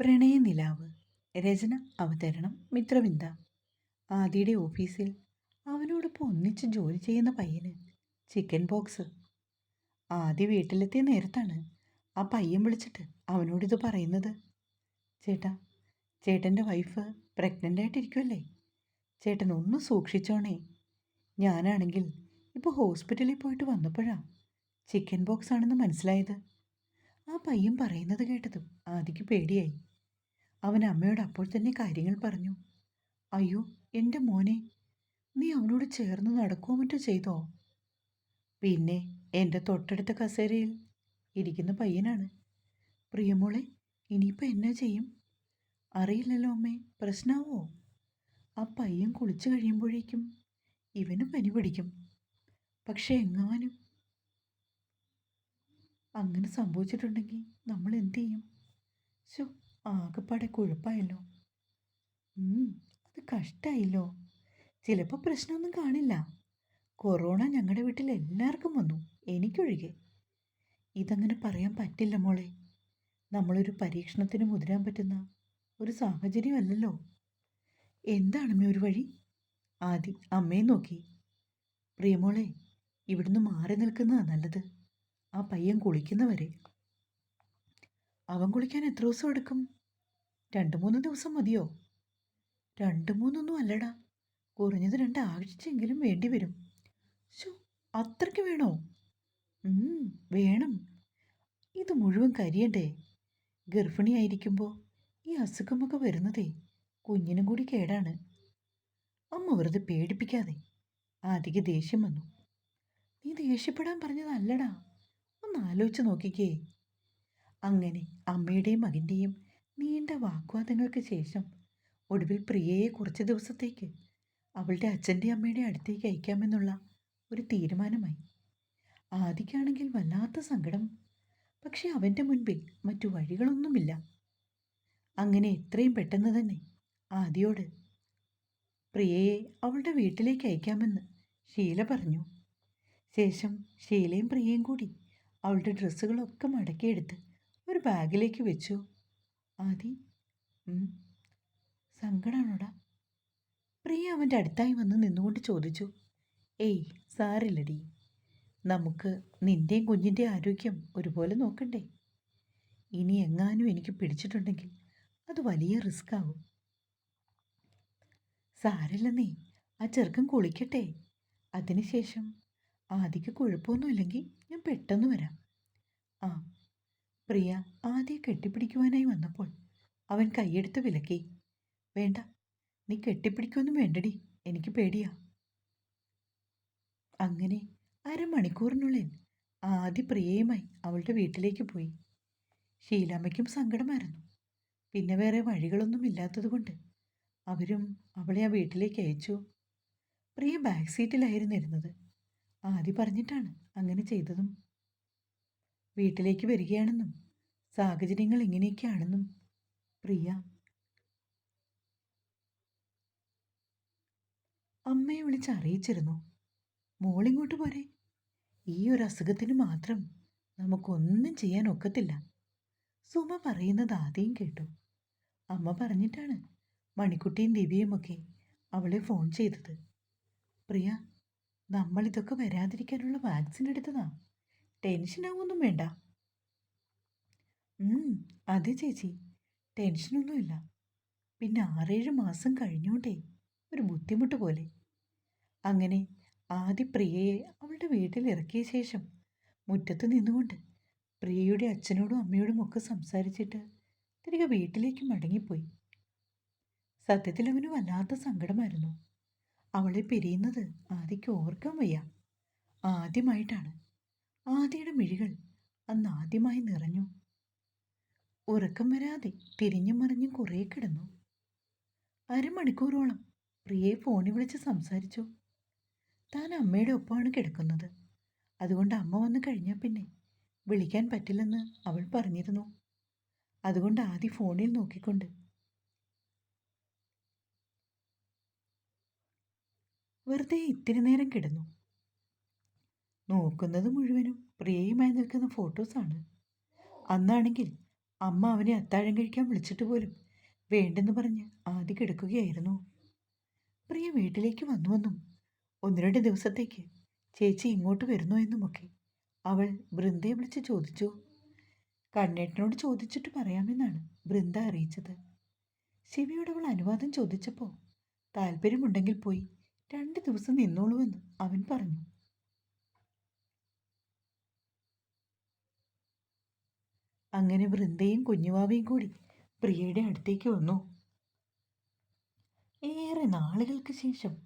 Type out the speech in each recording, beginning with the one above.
പ്രണയനിലാവ് രചന അവതരണം മിത്രവിന്ദ. ആദിയുടെ ഓഫീസിൽ അവനോടൊപ്പം ഒന്നിച്ച് ജോലി ചെയ്യുന്ന പയ്യന് ചിക്കൻ ബോക്സ്. ആദ്യ വീട്ടിലെത്തിയ നേരത്താണ് ആ പയ്യൻ വിളിച്ചിട്ട് അവനോടിത് പറയുന്നത്. ചേട്ടാ ചേട്ടന്റെ വൈഫ് പ്രഗ്നന്റ് ആയിട്ടിരിക്കുമല്ലേ ചേട്ടൻ ഒന്ന് സൂക്ഷിച്ചോണേ. ഞാനാണെങ്കിൽ ഇപ്പോൾ ഹോസ്പിറ്റലിൽ പോയിട്ട് വന്നപ്പോഴാ ചിക്കൻ ബോക്സ് ആണെന്ന് മനസ്സിലായത്. ആ പയ്യൻ പറയുന്നത് കേട്ടതും ആദിക്ക് പേടിയായി. അവൻ അമ്മയോട് അപ്പോൾ തന്നെ കാര്യങ്ങൾ പറഞ്ഞു. അയ്യോ എന്റെ മോനെ നീ അവനോട് ചേർന്ന് നടക്കുമോ മറ്റോ ചെയ്തോ? പിന്നെ എന്റെ തൊട്ടടുത്ത കസേരയിൽ ഇരിക്കുന്ന പയ്യനാണ്. പ്രിയമോളെ ഇനിയിപ്പോൾ എന്നാ ചെയ്യും? അറിയില്ലല്ലോ അമ്മേ പ്രശ്നമാവോ ആ പയ്യൻ കുളിച്ചു കഴിയുമ്പോഴേക്കും ഇവനും പനി പിടിക്കും. പക്ഷെ എങ്ങാനും അങ്ങനെ സംഭവിച്ചിട്ടുണ്ടെങ്കിൽ നമ്മൾ എന്തു ചെയ്യും? ശോ ആകെപ്പാടെ കുഴപ്പമായല്ലോ അത് കഷ്ടായില്ലോ. ചിലപ്പോൾ പ്രശ്നമൊന്നും കാണില്ല. കൊറോണ ഞങ്ങളുടെ വീട്ടിൽ എല്ലാവർക്കും വന്നു എനിക്കൊഴികെ. ഇതങ്ങനെ പറയാൻ പറ്റില്ല മോളെ. നമ്മളൊരു പരീക്ഷണത്തിന് മുതിരാൻ പറ്റുന്ന ഒരു സാഹചര്യമല്ലല്ലോ. എന്താണമ്മേ ഒരു വഴി? ആദി അമ്മയെ നോക്കി. പ്രിയമോളെ ഇവിടുന്ന് മാറി നിൽക്കുന്നതാ നല്ലത്. ആ പയ്യൻ കുളിക്കുന്നവരെ. അവൻ കുളിക്കാൻ എത്ര ദിവസം എടുക്കും? രണ്ട് മൂന്ന് ദിവസം മതിയോ? രണ്ടു മൂന്നൊന്നും അല്ലടാ. കുറഞ്ഞത് രണ്ട് ആഴ്ചയെങ്കിലും വേണ്ടി വരും. ശോ അത്രയ്ക്ക് വേണോ? വേണം. ഇത് മുഴുവൻ കരിയണ്ടേ? ഗർഭിണിയായിരിക്കുമ്പോൾ ഈ അസുഖമൊക്കെ വരുന്നതേ കുഞ്ഞിനും കൂടി കേടാണ്. അമ്മ വെറുതെ പേടിപ്പിക്കാതെ ആദിക്ക് ദേഷ്യം വന്നു. നീ ദേഷ്യപ്പെടാൻ പറഞ്ഞതല്ലടാ. ഒന്ന് ആലോചിച്ച് നോക്കിക്കേ. അങ്ങനെ അമ്മയുടെയും മകന്റെയും നീണ്ട വാഗ്വാദങ്ങൾക്ക് ശേഷം ഒടുവിൽ പ്രിയയെ കുറച്ച് ദിവസത്തേക്ക് അവളുടെ അച്ഛന്റെ അമ്മയുടെ അടുത്തേക്ക് അയക്കാമെന്നുള്ള ഒരു തീരുമാനമായി. ആദിക്കാണെങ്കിൽ വല്ലാത്ത സങ്കടം. പക്ഷേ അവന്റെ മുൻപിൽ മറ്റു വഴികളൊന്നുമില്ല. അങ്ങനെ എത്രയും പെട്ടെന്ന് തന്നെ ആദിയോട് പ്രിയയെ അവളുടെ വീട്ടിലേക്ക് അയക്കാമെന്ന് ഷീല പറഞ്ഞു. ശേഷം ഷീലയും പ്രിയയും കൂടി അവളുടെ ഡ്രസ്സുകളൊക്കെ മടക്കിയെടുത്ത് ഒരു ബാഗിലേക്ക് വെച്ചു. ആദി ഉം, സങ്കടാണോടാ? പ്രിയ അവന്റെ അടുത്തായി വന്ന് നിന്നുകൊണ്ട് ചോദിച്ചു. ഏയ് സാറില്ലടി. നമുക്ക് നിന്റെയും കുഞ്ഞിന്റെ ആരോഗ്യം ഒരുപോലെ നോക്കണ്ടേ? ഇനി എങ്ങാനും എനിക്ക് പിടിച്ചിട്ടുണ്ടെങ്കിൽ അത് വലിയ റിസ്ക് ആവും. സാരില്ലെന്നേ ആ ചെറുക്കൻ കുളിക്കട്ടെ. അതിനുശേഷം ആദിക്ക് കുഴപ്പമൊന്നുമില്ലെങ്കിൽ ഞാൻ പെട്ടെന്ന് വരാം. പ്രിയ ആദ്യം കെട്ടിപ്പിടിക്കുവാനായി വന്നപ്പോൾ അവൻ കൈയെടുത്ത് വിലക്കി. വേണ്ട നീ കെട്ടിപ്പിടിക്കൊന്നും വേണ്ടടി എനിക്ക് പേടിയാ. അങ്ങനെ അരമണിക്കൂറിനുള്ളിൽ ആദ്യ പ്രിയയുമായി അവളുടെ വീട്ടിലേക്ക് പോയി. ഷീലാമ്മയ്ക്കും സങ്കടമായിരുന്നു. പിന്നെ വേറെ വഴികളൊന്നും ഇല്ലാത്തതുകൊണ്ട് അവരും അവളെ ആ വീട്ടിലേക്ക് അയച്ചു. പ്രിയ ബാക്ക് സീറ്റിലായിരുന്നു ഇരുന്നത്. ആദ്യ പറഞ്ഞിട്ടാണ് അങ്ങനെ ചെയ്തതും. വീട്ടിലേക്ക് വരികയാണെന്നും സാഹചര്യങ്ങൾ ഇങ്ങനെയൊക്കെയാണെന്നും പ്രിയ. അമ്മയെ വിളിച്ച് അറിയിച്ചിരുന്നു. മോളിങ്ങോട്ട് പോരെ. ഈ ഒരു അസുഖത്തിന് മാത്രം നമുക്കൊന്നും ചെയ്യാൻ ഒക്കത്തില്ല. സുമ പറയുന്നത് ആദ്യം കേട്ടു. അമ്മ പറഞ്ഞിട്ടാണ് മണിക്കുട്ടിയും ദിവ്യയുമൊക്കെ അവളെ ഫോൺ ചെയ്തത്. പ്രിയ നമ്മളിതൊക്കെ വരാതിരിക്കാനുള്ള വാക്സിൻ എടുത്തതാ. ടെൻഷനാവൊന്നും വേണ്ട. അതെ ചേച്ചി. ടെൻഷനൊന്നുമില്ല. പിന്നെ ആറേഴ് മാസം കഴിഞ്ഞോണ്ടേ ഒരു ബുദ്ധിമുട്ട് പോലെ. അങ്ങനെ ആദ്യ പ്രിയയെ അവളുടെ വീട്ടിൽ ഇറക്കിയ ശേഷം മുറ്റത്ത് നിന്നുകൊണ്ട് പ്രിയയുടെ അച്ഛനോടും അമ്മയോടും ഒക്കെ സംസാരിച്ചിട്ട് തിരികെ വീട്ടിലേക്ക് മടങ്ങിപ്പോയി. സത്യത്തിൽ അവന് വല്ലാത്ത സങ്കടമായിരുന്നു. അവളെ പിരിയുന്നത് ആദിക്ക് ഓർക്കാൻ വയ്യ. ആദ്യമായിട്ടാണ്. ആദിയുടെ മിഴികൾ അന്ന് ആദ്യമായി നിറഞ്ഞു. ഉറക്കം വരാതെ തിരിഞ്ഞും മറിഞ്ഞും കുറേ കിടന്നു. അരമണിക്കൂറോളം പ്രിയയെ ഫോണിൽ വിളിച്ച് സംസാരിച്ചു. താൻ അമ്മയുടെ ഒപ്പമാണ് കിടക്കുന്നത്. അതുകൊണ്ട് അമ്മ വന്നു കഴിഞ്ഞാൽ പിന്നെ വിളിക്കാൻ പറ്റില്ലെന്ന് അവൾ പറഞ്ഞിരുന്നു. അതുകൊണ്ട് ആദ്യ ഫോണിൽ നോക്കിക്കൊണ്ട് വെറുതെ ഇത്തിരി നേരം കിടന്നു. നോക്കുന്നത് മുഴുവനും പ്രിയയുമായി നിൽക്കുന്ന ഫോട്ടോസാണ് അന്നാണെങ്കിൽ അമ്മ അവനെ അത്താഴം കഴിക്കാൻ വിളിച്ചിട്ട് പോലും വേണ്ടെന്ന് പറഞ്ഞ് ആദ്യ കിടക്കുകയായിരുന്നു. പ്രിയ വീട്ടിലേക്ക് വന്നുവെന്നും ഒന്ന് രണ്ട് ദിവസത്തേക്ക് ചേച്ചി ഇങ്ങോട്ട് വരുന്നോ എന്നുമൊക്കെ അവൾ ബൃന്ദയെ വിളിച്ച് ചോദിച്ചു. കണ്ണേട്ടനോട് ചോദിച്ചിട്ട് പറയാമെന്നാണ് ബൃന്ദ അറിയിച്ചത്. ശിവയോട് അവൾ അനുവാദം ചോദിച്ചപ്പോൾ താല്പര്യമുണ്ടെങ്കിൽ പോയി രണ്ട് ദിവസം നിന്നോളൂവെന്ന് അവൻ പറഞ്ഞു. അങ്ങനെ വൃന്ദയും കുഞ്ഞുവാവയും കൂടി പ്രിയയുടെ അടുത്തേക്ക് വന്നു. ഏറെ നാളുകൾക്ക് ശേഷം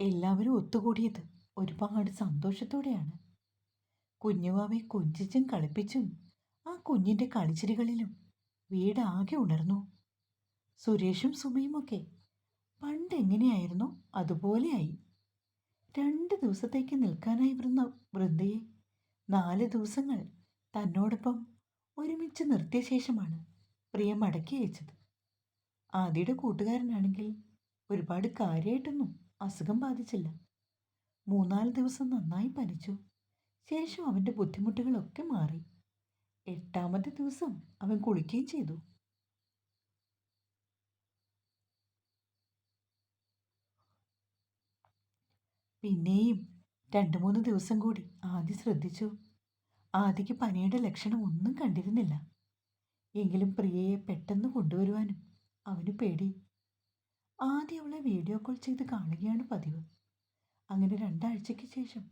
എല്ലാവരും ഒത്തുകൂടിയത് ഒരുപാട് സന്തോഷത്തോടെയാണ്. കുഞ്ഞുവാവയെ കൊഞ്ചിച്ചും കളിപ്പിച്ചും ആ കുഞ്ഞിന്റെ കളിച്ചിരികളിലും വീടാകെ ഉണർന്നു. സുരേഷും സുമയുമൊക്കെ പണ്ട് എങ്ങനെയായിരുന്നോ അതുപോലെയായി. രണ്ട് ദിവസത്തേക്ക് നിൽക്കാനായി വൃന്ദ വൃന്ദയെ നാല് ദിവസങ്ങൾ തന്നോടൊപ്പം ഒരുമിച്ച് നിർത്തിയ ശേഷമാണ് പ്രിയ മടക്കി അയച്ചത് ആദിയുടെ കൂട്ടുകാരനാണെങ്കിൽ ഒരുപാട് കാര്യമായിട്ടൊന്നും അസുഖം ബാധിച്ചില്ല. മൂന്നാൽ ദിവസം നന്നായി പനിച്ചു. ശേഷം അവന്റെ ബുദ്ധിമുട്ടുകളൊക്കെ മാറി. എട്ടാമത്തെ ദിവസം അവൻ കുളിക്കുകയും ചെയ്തു. പിന്നെയും രണ്ട് മൂന്ന് ദിവസം കൂടി ആദ്യം ശ്രദ്ധിച്ചു. ആദിക്ക് പനിയുടെ ലക്ഷണം ഒന്നും കണ്ടിരുന്നില്ല. എങ്കിലും പ്രിയയെ പെട്ടെന്ന് കൊണ്ടുവരുവാനും അവന് പേടി. ആദ്യം അവളെ വീഡിയോ കോൾ ചെയ്ത് കാണുകയാണ് പതിവ്. അങ്ങനെ രണ്ടാഴ്ചയ്ക്ക് ശേഷം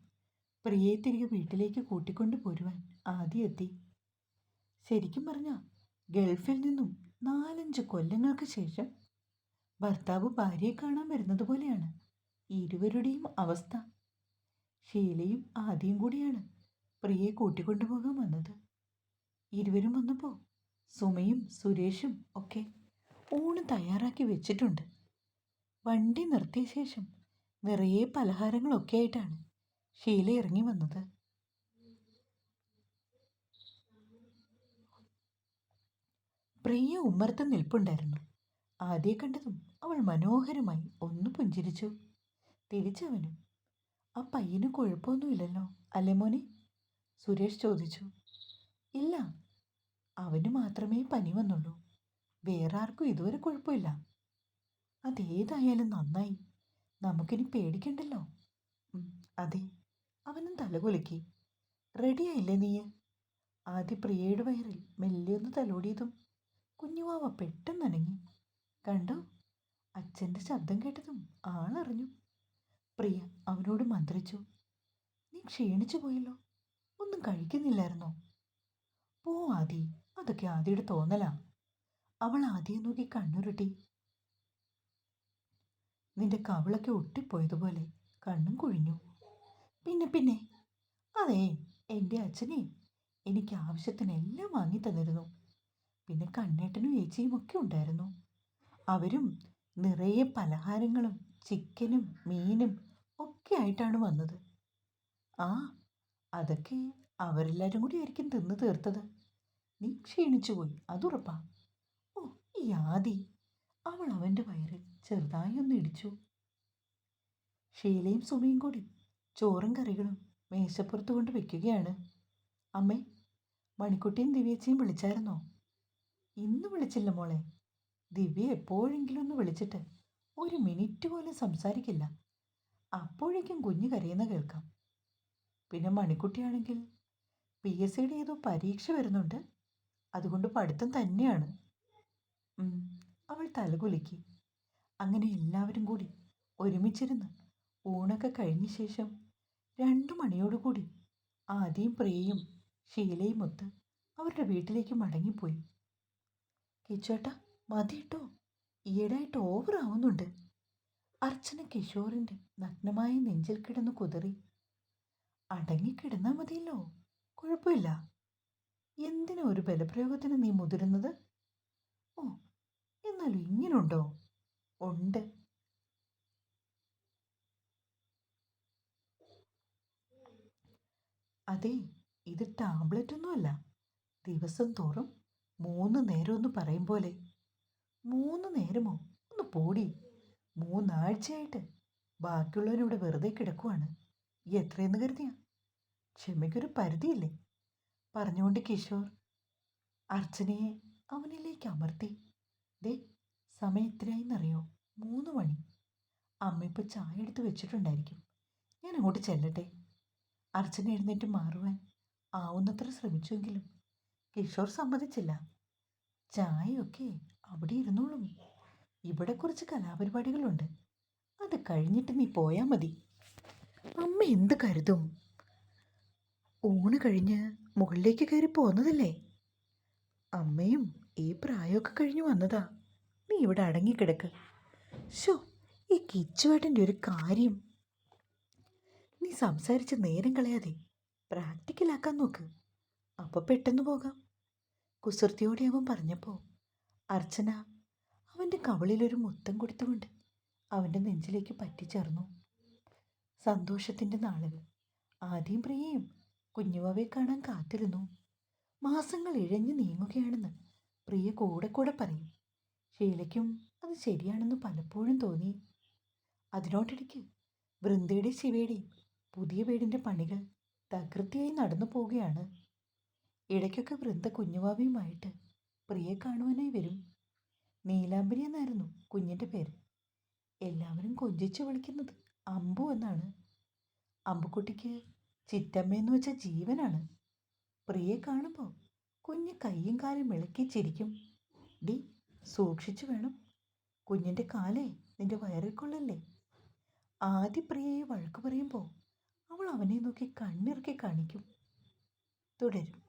പ്രിയയെ തിരികെ വീട്ടിലേക്ക് കൂട്ടിക്കൊണ്ടു പോരുവാൻ ആദ്യം എത്തി. ശരിക്കും പറഞ്ഞാൽ ഗൾഫിൽ നിന്നും നാലഞ്ച് കൊല്ലങ്ങൾക്ക് ശേഷം ഭർത്താവ് ഭാര്യയെ കാണാൻ വരുന്നത് പോലെയാണ്. ഇരുവരുടെയും അവസ്ഥ. ഷീലയും ആദ്യം കൂടിയാണ് പ്രിയയെ കൂട്ടിക്കൊണ്ടുപോകാൻ വന്നത്. ഇരുവരും വന്നപ്പോൾ സുമയും സുരേഷും ഒക്കെ ഊണ് തയ്യാറാക്കി വെച്ചിട്ടുണ്ട്. വണ്ടി നിർത്തിയ ശേഷം നിറയെ പലഹാരങ്ങളൊക്കെ ആയിട്ടാണ് ഷീല ഇറങ്ങി വന്നത്. പ്രിയ ഉമ്മർത്ത് നിൽപ്പുണ്ടായിരുന്നു. ആദ്യ കണ്ടതും അവൾ മനോഹരമായി ഒന്ന് പുഞ്ചിരിച്ചു. തിരിച്ചവനും ആ പയ്യന് കുഴപ്പമൊന്നുമില്ലല്ലോ അല്ലേ മോനെ? സുരേഷ് ചോദിച്ചു. ഇല്ല അവന് മാത്രമേ പനി വന്നുള്ളൂ. വേറെ ആർക്കും ഇതുവരെ കുഴപ്പമില്ല. അതേതായാലും നന്നായി. നമുക്കിനി പേടിക്കണ്ടല്ലോ. അതെ. അവനും തലകുലുക്കി. റെഡിയായില്ലേ നീ? ആദ്യ പ്രിയയുടെ വയറിൽ മെല്ലിയൊന്ന് തലോടിയതും കുഞ്ഞുവാവ പെട്ടെന്ന് അനങ്ങി കണ്ടോ? അച്ഛന്റെ ശബ്ദം കേട്ടതും ആളറിഞ്ഞു. പ്രിയ അവനോട് മന്ത്രിച്ചു. നീ ക്ഷീണിച്ചു പോയല്ലോ. ഒന്നും കഴിക്കുന്നില്ലായിരുന്നോ? പോ ആദി അതൊക്കെ ആദിയുടെ തോന്നലാ. അവൾ ആദിയെ നോക്കി കണ്ണുരുട്ടി. നിന്റെ കവിളൊക്കെ ഒട്ടിപ്പോയതുപോലെ കണ്ണും കുഴിഞ്ഞു. പിന്നെ പിന്നെ അതെ എന്റെ അച്ഛനെ എനിക്ക് ആവശ്യത്തിനെല്ലാം വാങ്ങി തന്നിരുന്നു. പിന്നെ കണ്ണേട്ടനും ഏച്ചിയും ഒക്കെ ഉണ്ടായിരുന്നു. അവരും നിറയെ പലഹാരങ്ങളും ചിക്കനും മീനും ഒക്കെ ആയിട്ടാണ് വന്നത്. ആ അതൊക്കെ അവരെല്ലാരും കൂടി ആയിരിക്കും തിന്ന് തീർത്തത്. നീ ക്ഷീണിച്ചു പോയി അതുറപ്പാ ഓ ഈ ആദി. അവൾ അവന്റെ വയറിൽ ചെറുതായി ഒന്ന് ഇടിച്ചു. ഷീലയും സുമയും കൂടി ചോറും കറികളും മേശപ്പുറത്ത് കൊണ്ട് വെക്കുകയാണ്. അമ്മേ മണിക്കുട്ടിയും ദിവ്യച്ചയും വിളിച്ചായിരുന്നോ? ഇന്ന് വിളിച്ചില്ല മോളെ. ദിവ്യ എപ്പോഴെങ്കിലും ഒന്ന് വിളിച്ചിട്ട് ഒരു മിനിറ്റ് പോലും സംസാരിക്കില്ല. അപ്പോഴേക്കും കുഞ്ഞ് കരയുന്ന കേൾക്കാം. പിന്നെ മണിക്കുട്ടിയാണെങ്കിൽ പി എസ് സിയുടെ ഏതോ പരീക്ഷ വരുന്നുണ്ട്. അതുകൊണ്ട് പഠിത്തം തന്നെയാണ്. അവൾ തലകുലുക്കി. അങ്ങനെ എല്ലാവരും കൂടി ഒരുമിച്ചിരുന്ന് ഊണൊക്കെ കഴിഞ്ഞ ശേഷം രണ്ടു മണിയോടുകൂടി ആദ്യം പ്രിയയും ഷീലയും ഒത്ത് അവരുടെ വീട്ടിലേക്ക് മടങ്ങിപ്പോയി. കിച്ചോട്ട മതി കേട്ടോ ഓവറാവുന്നുണ്ട് അർച്ചന കിഷോറിന്റെ നഗ്നമായ നെഞ്ചിൽ കിടന്ന് കുതറി അടങ്ങിക്കിടന്നാൽ മതിയല്ലോ. കുഴപ്പമില്ല. എന്തിനാ ഒരു ബലപ്രയോഗത്തിന് നീ മുതിരുന്നത്? ഓ എന്നാലും ഇങ്ങനുണ്ടോ? ഉണ്ട്. അതെ ഇത് ടാബ്ലറ്റ് ഒന്നുമല്ല ദിവസം തോറും മൂന്ന് നേരം എന്ന് പറയും പോലെ. മൂന്ന് നേരമോ? ഒന്ന് പോടി. മൂന്നാഴ്ചയായിട്ട്. ബാക്കിയുള്ളവരിവിടെ വെറുതെ കിടക്കുവാണ്. എത്രയെന്ന് കരുതിയാ? ക്ഷമയ്ക്കൊരു പരിധിയില്ലേ? പറഞ്ഞുകൊണ്ട് കിഷോർ അർച്ചനയെ അവനിലേക്ക് അമർത്തി. ദേ സമയം എത്രയായിന്നറിയോ? മൂന്ന് മണി. അമ്മ ഇപ്പോൾ ചായ എടുത്ത് വെച്ചിട്ടുണ്ടായിരിക്കും. ഞാൻ അങ്ങോട്ട് ചെല്ലട്ടെ. അർച്ചന എഴുന്നേറ്റ് മാറുവാൻ ആവുന്നത്ര ശ്രമിച്ചുവെങ്കിലും കിഷോർ സമ്മതിച്ചില്ല. ചായയൊക്കെ അവിടെ ഇരുന്നോളും. ഇവിടെ കുറച്ച് കലാപരിപാടികളുണ്ട്. അത് കഴിഞ്ഞിട്ട് നീ പോയാൽ മതി. അമ്മ എന്ത് കരുതും? ഊണ് കഴിഞ്ഞ് മുകളിലേക്ക് കയറി പോന്നതല്ലേ? അമ്മയും ഈ പ്രായമൊക്കെ കഴിഞ്ഞു വന്നതാ. നീ ഇവിടെ അടങ്ങിക്കിടക്ക്. ഷോ ഈ കിച്ചുവേട്ടന്റെ ഒരു കാര്യം. നീ സംസാരിച്ച് നേരം കളയാതെ പ്രാക്ടിക്കലാക്കാൻ നോക്ക്. അപ്പോൾ പെട്ടെന്ന് പോകാം. കുസൃതിയോടെ അവൻ പറഞ്ഞപ്പോൾ അർച്ചന അവന്റെ കവളിലൊരു മുത്തം കൊടുത്തുകൊണ്ട് അവന്റെ നെഞ്ചിലേക്ക് പറ്റിച്ചേർന്നു. സന്തോഷത്തിന്റെ നാളുകൾ ആദ്യം പ്രിയയും കുഞ്ഞുവാവയെ കാണാൻ കാത്തിരുന്നു. മാസങ്ങൾ ഇഴഞ്ഞു നീങ്ങുകയാണെന്ന് പ്രിയ കൂടെ കൂടെ പറയും. ഷീലയ്ക്കും അത് ശരിയാണെന്ന് പലപ്പോഴും തോന്നി. അതിനോടിടയ്ക്ക് വൃന്ദയുടെ ശിവയുടെയും പുതിയ വീടിന്റെ പണികൾ തകൃതിയായി നടന്നു പോവുകയാണ്. ഇടയ്ക്കൊക്കെ വൃന്ദ കുഞ്ഞുവാവയുമായിട്ട് പ്രിയെ കാണുവാനായി വരും. നീലാംബരി എന്നായിരുന്നു കുഞ്ഞിന്റെ പേര്. എല്ലാവരും കൊഞ്ചിച്ചു വിളിക്കുന്നത്. അമ്പു എന്നാണ്. അമ്പുക്കുട്ടിക്ക് ചിറ്റമ്മയെന്ന് വെച്ച ജീവനാണ്. പ്രിയെ കാണുമ്പോൾ കുഞ്ഞ് കയ്യും കാലും ഇളക്കി ചിരിക്കും. ഡി സൂക്ഷിച്ചു വേണം. കുഞ്ഞിന്റെ കാലേ നിന്റെ വയറിൽ കൊള്ളല്ലേ? ആദ്യ പ്രിയയെ വഴക്ക് പറയുമ്പോൾ അവൾ അവനെ നോക്കി കണ്ണിറക്കി കാണിക്കും. തുടരും.